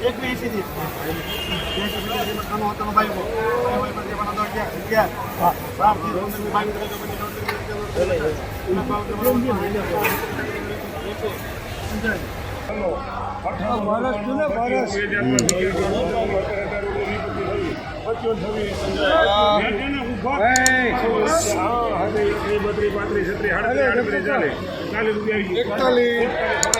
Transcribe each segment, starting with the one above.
એકવીસ એંશી થી એંશી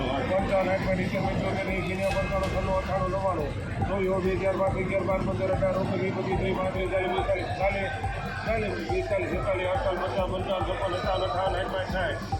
પંચાવન આઠમાં નીચે મિત્રો કે નહીં કિને પંચાવન છન્નું અઠાણું નવ્વાણું ચોવીસ બે અગિયાર બાર અગિયાર બાર પંદર અઢાર ઓગણીસ એક બધી ત્રીસ પાંત્રીસ ચાલીસ બેતાલીસ ચાલીસ ચાલીસ બેતાલીસ એકતાલીસ અડતાલીસ પચાસ પંચાવન છપ્પન સત્તાવન અઠાવન આઠમાં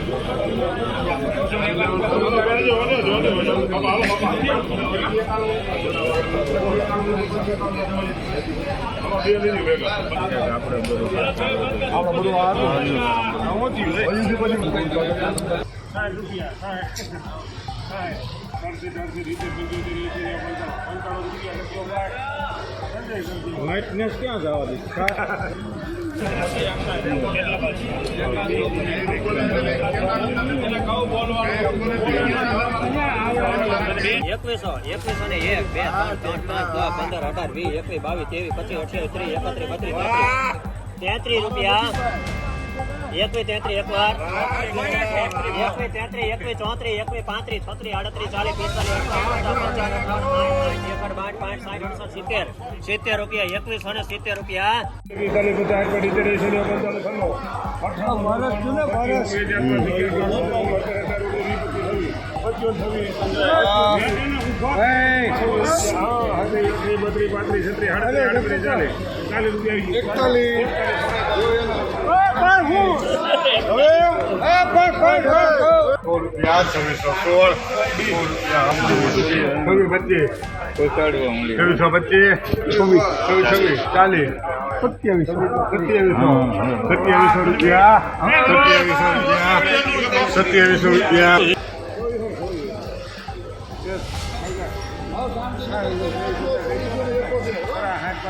લાઇટનેસ ક્યાં જવા દે? એકવીસો એકવીસો ને એક, બે, ત્રણ, ચાર, પાંચ, દસ, પંદર, અઢાર, વીસ, એકવીસ, બાવીસ, ત્રેવીસ, પચીસ, અઠ્યાવીસ, ત્રીસ, એકત્રીસ, બત્રીસ, તેત્રીસ. રૂપિયા. એકવીસ તેત્રીસ, એકવાર. એકવીસ તેત્રીસ, એકવીસ ચોત્રીસ, એકવીસ પાંત્રીસ, છત્રીસ, આડત્રીસ, ચાલીસ, પિસ્તાલીસ અડતાલીસ પંચાવન અઠાવન સાઠ એકડ બાર પાંચ સાઠ અડસઠ સિત્તેર સિત્તેર રૂપિયા એકવીસો ને સિત્તેર રૂપિયા છવ્વીસો પચીસ છવ્વીસ છવ્વીસ છવ્વીસ ચાલીસ સત્યાવીસો સત્યાવીસો સત્યાવીસો રૂપિયા સત્યાવીસો રૂપિયા સત્યાવીસો રૂપિયા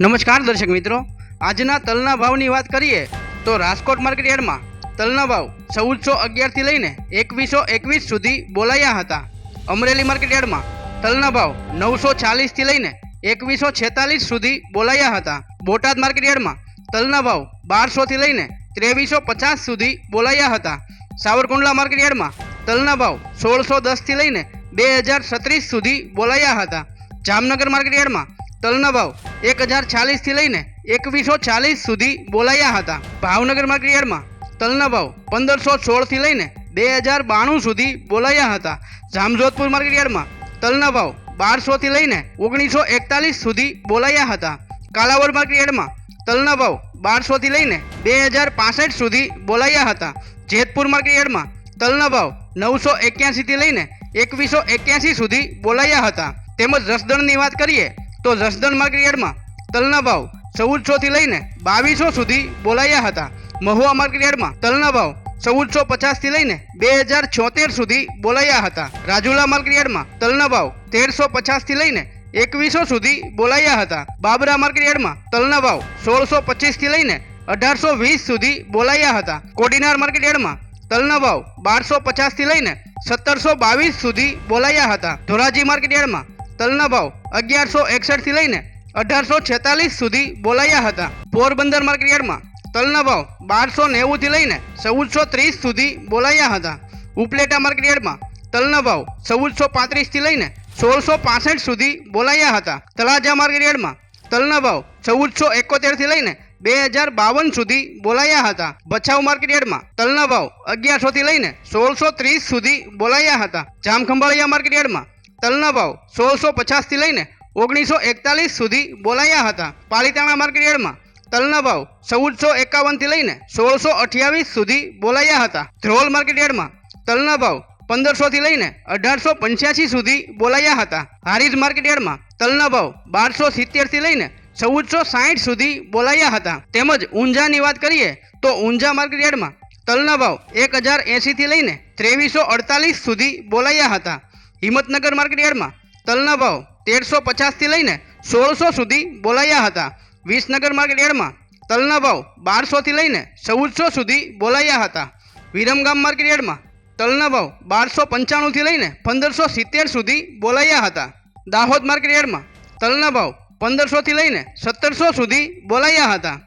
નમસ્કાર દર્શક મિત્રો. આજના તલના ભાવની વાત કરીએ તો રાજકોટ માર્કેટ યાર્ડમાં તલના ભાવ ચૌદસો અગિયારથી લઈને એકવીસો એકવીસ સુધી બોલાયા હતા. અમરેલી માર્કેટ યાર્ડમાં તલના ભાવ નવસો ચાલીસથી લઈને એકવીસો છેતાલીસ સુધી બોલાયા હતા. બોટાદ માર્કેટ યાર્ડમાં તલના ભાવ બારસોથી લઈને ત્રેવીસો પચાસ સુધી બોલાયા હતા. સાવરકુંડલા માર્કેટ યાર્ડમાં તલના ભાવ સોળસો દસથી લઈને બે હજાર છત્રીસ સુધી બોલાયા હતા. જામનગર માર્કેટ યાર્ડમાં તલના ભાવ એક હજાર ચાલીસથી લઈને એકવીસો ચાલીસ સુધી બોલાયા હતા. ભાવનગર માર્કેટ યાર્ડમાં તલના ભાવ પંદરસો સોળથી લઈને બે હજાર બાણું સુધી બોલાયા હતા. જામજોધપુર માર્કેટ યાર્ડમાં તલના ભાવ બારસોથી લઈને ઓગણીસો એકતાલીસ સુધી બોલાયા હતા. કાલાવડ માર્કેટ યાર્ડમાં તલના ભાવ બારસોથી લઈને બે હજાર પાસઠ સુધી બોલાયા હતા. જેતપુર માર્કેટ યાર્ડમાં તલના ભાવ નવસો એક્યાસીથી લઈને એકવીસો એક્યાસી સુધી બોલાયા હતા. તેમજ રસદણની વાત કરીએ તો રસદણ માર્કેટ યાર્ડમાં તલના ભાવ ચૌદસોથી લઈને બાવીસો સુધી બોલાયા હતા. મહુવા માર્કેટ યાર્ડમાં તલના ભાવ ચૌદસો પચાસથી લઈને બે હજાર છોતેર સુધી બોલાયા હતા. રાજુલા માર્કેટ યાર્ડમાં તલના ભાવ તેરસો પચાસથી લઈને એકવીસો સુધી બોલાયા હતા. બાબરા માર્કેટ યાર્ડમાં તલના ભાવ સોળસો પચીસથી લઈને અઢારસો વીસ સુધી બોલાયા હતા. કોડીનાર માર્કેટ યાર્ડમાં તલના ભાવ બારસો પચાસથી લઈને સત્તરસો બાવીસ સુધી બોલાયા હતા. ધોરાજી માર્કેટ યાર્ડમાં તલના ભાવ અગિયારસો એકસઠથી લઈને અઢારસો છેતાલીસ સુધી બોલાયા હતા. પોરબંદર માર્કેટ યાર્ડમાં તલના ભાવ બારસો નેવુંથી લઈને ચૌદસો ત્રીસ સુધી બોલાયા હતા. ઉપલેટા માર્કેટ યાર્ડમાં તલના ભાવ ચૌદસો પાંત્રીસથી લઈને સોળસો પાસઠ સુધી બોલાયા હતા. તળાજા માર્કેટ યાર્ડમાં તલના ભાવ ચૌદસો એકોતેરથી લઈને બે હજાર બાવન સુધી બોલાયા હતા. ભચાઉ માર્કેટ યાર્ડમાં તલના ભાવ અગિયારસોથી લઈને સોળસો ત્રીસ સુધી બોલાયા હતા. જામખંભાળિયા માર્કેટ યાર્ડમાં તલના ભાવ સોળસો પચાસથી લઈને ઓગણીસો એકતાલીસ સુધી બોલાયા હતા. પાલિતાણા માર્કેટ યાર્ડમાં તલના ભાવ ચૌદસો એકાવનથી લઈને સોળસો અઠ્યાવીસ સુધી બોલાયા હતા. ધ્રોલ માર્કેટ યાર્ડમાં તલના ભાવ પંદરસોથી લઈને અઢારસો પંચ્યાસી સુધી બોલાયા હતા. હારીજ માર્કેટ યાર્ડમાં તલના ભાવ બારસો સિત્તેરથી લઈને ચૌદસો સાઠ સુધી બોલાયા હતા. તેમજ ઊંઝાની વાત કરીએ તો ઊંઝા માર્કેટ યાર્ડમાં તલના ભાવ એક હજાર એંશીથી લઈને ત્રેવીસો અડતાલીસ સુધી બોલાયા હતા. હિંમતનગર માર્કેટ યાર્ડમાં તલના ભાવ તેરસો પચાસથી લઈને સોળસો સુધી બોલાયા હતા. વિસનગર માર્કેટ યાર્ડમાં તલના ભાવ બારસોથી લઈને ચૌદસો સુધી બોલાયા હતા. વિરમગામ માર્કેટ યાર્ડમાં તલના ભાવ બારસો પંચાણુંથી લઈને પંદરસો સિત્તેર સુધી બોલાયા હતા. દાહોદ માર્કેટ યાર્ડમાં તલના ભાવ પંદરસોથી લઈને સત્તરસો સુધી બોલાયા હતા.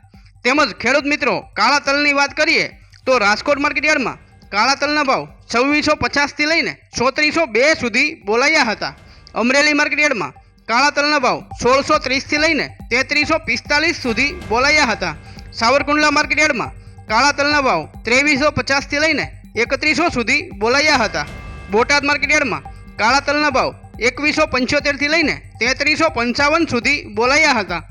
તેમજ ખેડૂત મિત્રો, કાળા તલની વાત કરીએ, તો રાજકોટ માર્કેટયાર્ડમાં કાળા તલના ભાવ છવ્વીસો પચાસથી લઈને ચોત્રીસો બે સુધી બોલાયા હતા. અમરેલી માર્કેટ યાર્ડમાં કાળા તલના ભાવ સોળસો ત્રીસથી લઈને તેત્રીસો પિસ્તાલીસ સુધી બોલાયા હતા. સાવરકુંડલા માર્કેટયાર્ડમાં કાળા તલના ભાવ ત્રેવીસો પચાસથી લઈને એકત્રીસો સુધી બોલાયા હતા. બોટાદ માર્કેટયાર્ડમાં કાળા તલના ભાવ એકવીસો પંચોતેરથી લઈને તેત્રીસો પંચાવન સુધી બોલાયા હતા.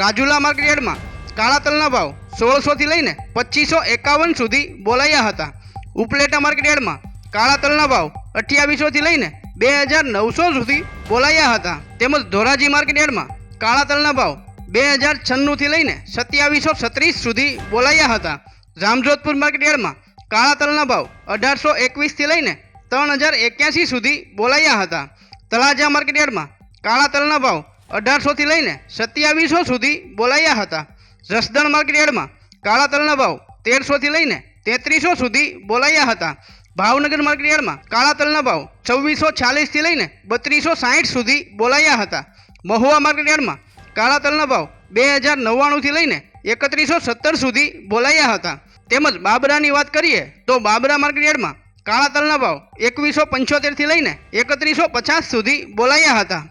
રાજુલા માર્કેટ યાર્ડમાં કાળા તલના ભાવ સોળસોથી લઈને પચીસો એકાવન સુધી બોલાયા હતા. ઉપલેટા માર્કેટ યાર્ડમાં કાળા તલના ભાવ અઠ્યાવીસોથી લઈને બે હજાર નવસો સુધી બોલાયા હતા. તેમજ ધોરાજી માર્કેટ યાર્ડમાં કાળા તલના ભાવ બે હજાર છન્નુંથી લઈને સત્યાવીસો છત્રીસ સુધી બોલાયા હતા. જામજોધપુર માર્કેટ યાર્ડમાં કાળા તલના ભાવ અઢારસો એકવીસથી લઈને ત્રણ હજાર એક્યાસી સુધી બોલાયા હતા. તળાજા માર્કેટ યાર્ડમાં કાળા તલના ભાવ અઢારસોથી લઈને સત્યાવીસો સુધી બોલાયા હતા. જસદણ માર્કેટ યાર્ડમાં કાળા તલના ભાવ તેરસોથી લઈને તેત્રીસો સુધી બોલાયા હતા. ભાવનગર માર્કેટ યાર્ડમાં કાળા તલના ભાવ છવ્વીસો છાલીસથી લઈને બત્રીસો સાહીઠ સુધી બોલાયા હતા. મહુવા માર્કેટ યાર્ડમાં કાળા તલના ભાવ બે હજાર નવ્વાણુંથી લઈને એકત્રીસો સત્તર સુધી બોલાયા હતા. તેમજ બાબરાની વાત કરીએ તો બાબરા માર્કેટ યાર્ડમાં કાળા તલના ભાવ એકવીસો પંચોતેરથી લઈને એકત્રીસો પચાસ સુધી બોલાયા હતા.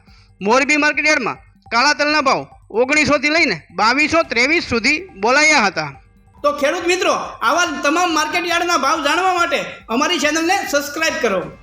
મોરબી માર્કેટયાર્ડમાં કાળા તલના ભાવ ઓગણીસોથી લઈને બાવીસો ત્રેવીસ સુધી બોલાયા હતા. તો ખેડૂત મિત્રો, આવા તમામ માર્કેટ યાર્ડના ભાવ જાણવા માટે અમારી ચેનલને સબસ્ક્રાઇબ કરો.